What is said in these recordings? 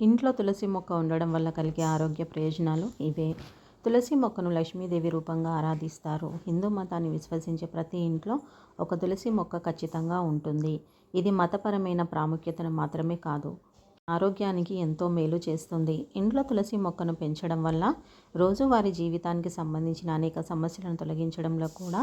ఇంట్లో తులసి మొక్క ఉండడం వల్ల కలిగే ఆరోగ్య ప్రయోజనాలు ఇవే. తులసి మొక్కను లక్ష్మీదేవి రూపంగా ఆరాధిస్తారు. హిందూ మతాన్ని విశ్వసించే ప్రతి ఇంట్లో ఒక తులసి మొక్క ఖచ్చితంగా ఉంటుంది. ఇది మతపరమైన ప్రాముఖ్యతను మాత్రమే కాదు ఆరోగ్యానికి ఎంతో మేలు చేస్తుంది. ఇంట్లో తులసి మొక్కను పెంచడం వల్ల రోజువారీ జీవితానికి సంబంధించిన అనేక సమస్యలను తొలగించడంలో కూడా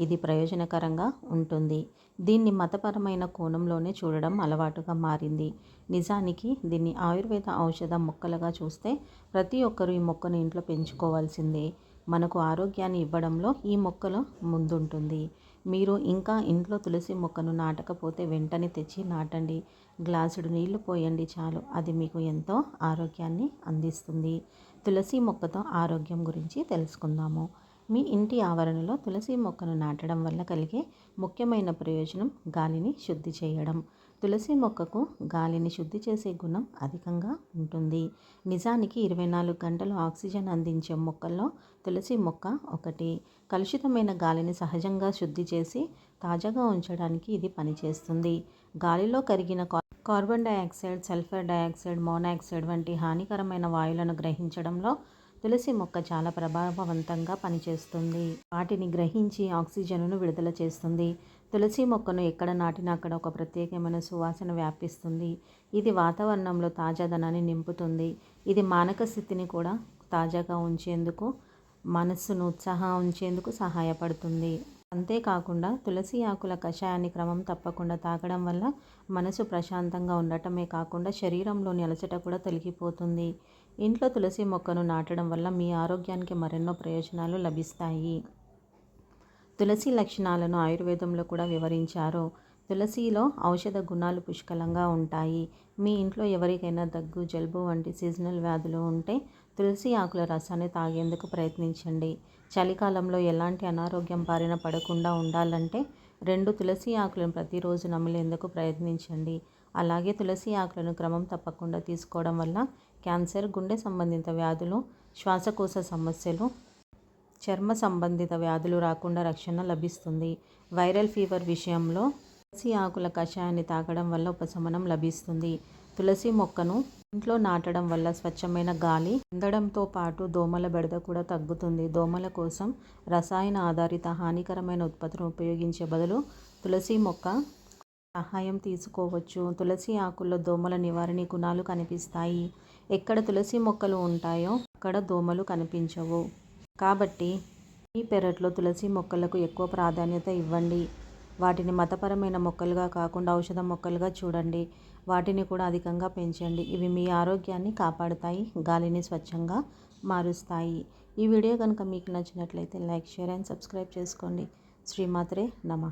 ఇది ప్రయోజనకరంగా ఉంటుంది. దీన్ని మతపరమైన కోణంలోనే చూడడం అలవాటుగా మారింది. నిజానికి దీన్ని ఆయుర్వేద ఔషధ మొక్కలుగా చూస్తే ప్రతి ఒక్కరూ ఈ మొక్కను ఇంట్లో పెంచుకోవాల్సిందే. మనకు ఆరోగ్యాన్ని ఇవ్వడంలో ఈ మొక్కలు ముందుంటుంది. మీరు ఇంకా ఇంట్లో తులసి మొక్కను నాటకపోతే వెంటనే తెచ్చి నాటండి. గ్లాసుడు నీళ్ళు పోయండి చాలు. అది మీకు ఎంతో ఆరోగ్యాన్ని అందిస్తుంది. తులసి మొక్కతో ఆరోగ్యం గురించి తెలుసుకుందాము. మీ ఇంటి ఆవరణలో తులసి మొక్కను నాటడం వల్ల కలిగే ముఖ్యమైన ప్రయోజనం గాలిని శుద్ధి చేయడం. తులసి మొక్కకు గాలిని శుద్ధి చేసే గుణం అధికంగా ఉంటుంది. నిజానికి ఇరవై నాలుగు గంటలు ఆక్సిజన్ అందించే మొక్కల్లో తులసి మొక్క ఒకటి. కలుషితమైన గాలిని సహజంగా శుద్ధి చేసి తాజాగా ఉంచడానికి ఇది పనిచేస్తుంది. గాలిలో కరిగిన carbon dioxide sulphur dioxide monoxide వంటి హానికరమైన వాయువులను గ్రహించడంలో తులసి మొక్క చాలా ప్రభావవంతంగా పనిచేస్తుంది. వాటిని గ్రహించి ఆక్సిజన్ను విడుదల చేస్తుంది. తులసి మొక్కను ఎక్కడ నాటినా అక్కడ ఒక ప్రత్యేకమైన సువాసన వ్యాపిస్తుంది. ఇది వాతావరణంలో తాజాదనాన్ని నింపుతుంది. ఇది మానక స్థితిని కూడా తాజాగా ఉంచేందుకు మనస్సును ఉత్సాహం ఉంచేందుకు సహాయపడుతుంది. అంతేకాకుండా తులసి ఆకుల కషాయాన్ని క్రమం తప్పకుండా తాగడం వల్ల మనసు ప్రశాంతంగా ఉండటమే కాకుండా శరీరంలోని అలసట కూడా తొలగిపోతుంది. ఇంట్లో తులసి మొక్కను నాటడం వల్ల మీ ఆరోగ్యానికి మరెన్నో ప్రయోజనాలు లభిస్తాయి. తులసి లక్షణాలను ఆయుర్వేదంలో కూడా వివరించారు. తులసిలో ఔషధ గుణాలు పుష్కలంగా ఉంటాయి. మీ ఇంట్లో ఎవరికైనా దగ్గు జలుబు వంటి సీజనల్ వ్యాధులు ఉంటే తులసి ఆకుల రసాన్ని తాగేందుకు ప్రయత్నించండి. చలికాలంలో ఎలాంటి అనారోగ్యం బారిన పడకుండా ఉండాలంటే రెండు తులసి ఆకులను ప్రతిరోజు నమిలేందుకు ప్రయత్నించండి. అలాగే తులసి ఆకులను క్రమం తప్పకుండా తీసుకోవడం వల్ల క్యాన్సర్ గుండె సంబంధిత వ్యాధులు శ్వాసకోశ సమస్యలు చర్మ సంబంధిత వ్యాధులు రాకుండా రక్షణ లభిస్తుంది. వైరల్ ఫీవర్ విషయంలో తులసి ఆకుల కషాయాన్ని తాగడం వల్ల ఉపశమనం లభిస్తుంది. తులసి మొక్కను ఇంట్లో నాటడం వల్ల స్వచ్ఛమైన గాలి అందడంతో పాటు దోమల బెడద కూడా తగ్గుతుంది. దోమల కోసం రసాయన ఆధారిత హానికరమైన ఉత్పత్తులను ఉపయోగించే బదులు తులసి మొక్క సహాయం తీసుకోవచ్చు. తులసి ఆకుల్లో దోమల నివారణ గుణాలు కనిపిస్తాయి. ఎక్కడ తులసి మొక్కలు ఉంటాయో అక్కడ దోమలు కనిపించవు. కాబట్టి ఈ పెరట్లో తులసి మొక్కలకు ఎక్కువ ప్రాధాన్యత ఇవ్వండి. వాటిని మతపరమైన మొక్కలుగా కాకుండా ఔషధ మొక్కలుగా చూడండి. వాటిని కూడా అధికంగా పెంచండి. ఇవి మీ ఆరోగ్యాన్ని కాపాడుతాయి గాలిని స్వచ్ఛంగా మారుస్తాయి. ఈ వీడియో కనుక మీకు నచ్చినట్లయితే లైక్ షేర్ అండ్ సబ్స్క్రైబ్ చేసుకోండి. శ్రీమాత్రే నమ.